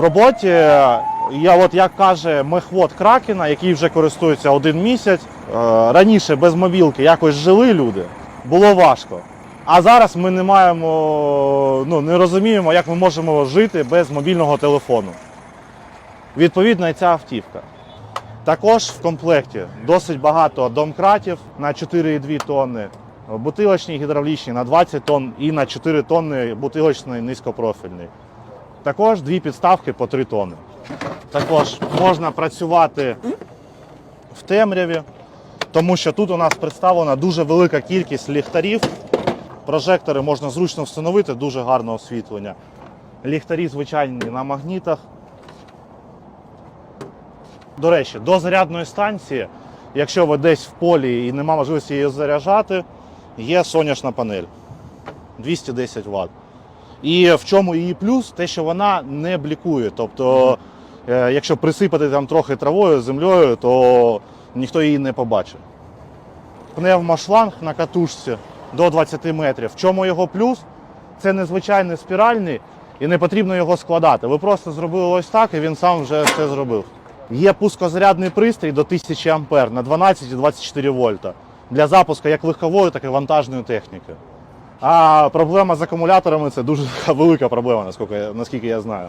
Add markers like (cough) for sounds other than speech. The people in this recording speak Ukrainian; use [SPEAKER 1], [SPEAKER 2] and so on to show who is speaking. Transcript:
[SPEAKER 1] В роботі я, от як каже мехвод Кракена, який вже користується один місяць. е, Раніше без мобілки якось жили люди, було важко. А зараз ми не маємо, ну не розуміємо, як ми можемо жити без мобільного телефону. Відповідно, і ця автівка. Також в комплекті досить багато домкратів на 4,2 тонни, бутилочні гідравлічні на 20 тонн і на 4 тонни бутилочний низькопрофільний. Також дві підставки по 3 тонни. Також можна працювати в темряві, тому що тут у нас представлена дуже велика кількість ліхтарів. Прожектори можна зручно встановити, дуже гарне освітлення. Ліхтарі звичайні на магнітах. До речі, до зарядної станції, якщо ви десь в полі і нема можливості її заряджати, є сонячна панель 210 Вт. І в чому її плюс? Те, що вона не блікує. Тобто, е, якщо присипати там трохи травою, землею, то ніхто її не побачить. Пневмошланг на катушці до 20 метрів. В чому його плюс? Це незвичайний спіральний і не потрібно його складати. Ви просто зробили ось так, і він сам вже все зробив. Є пускозарядний пристрій до 1000 А на 12 і 24 вольта для запуску як легкової, так і вантажної техніки. А проблема з акумуляторами це дуже (laughs) велика проблема, наскільки наскільки я знаю.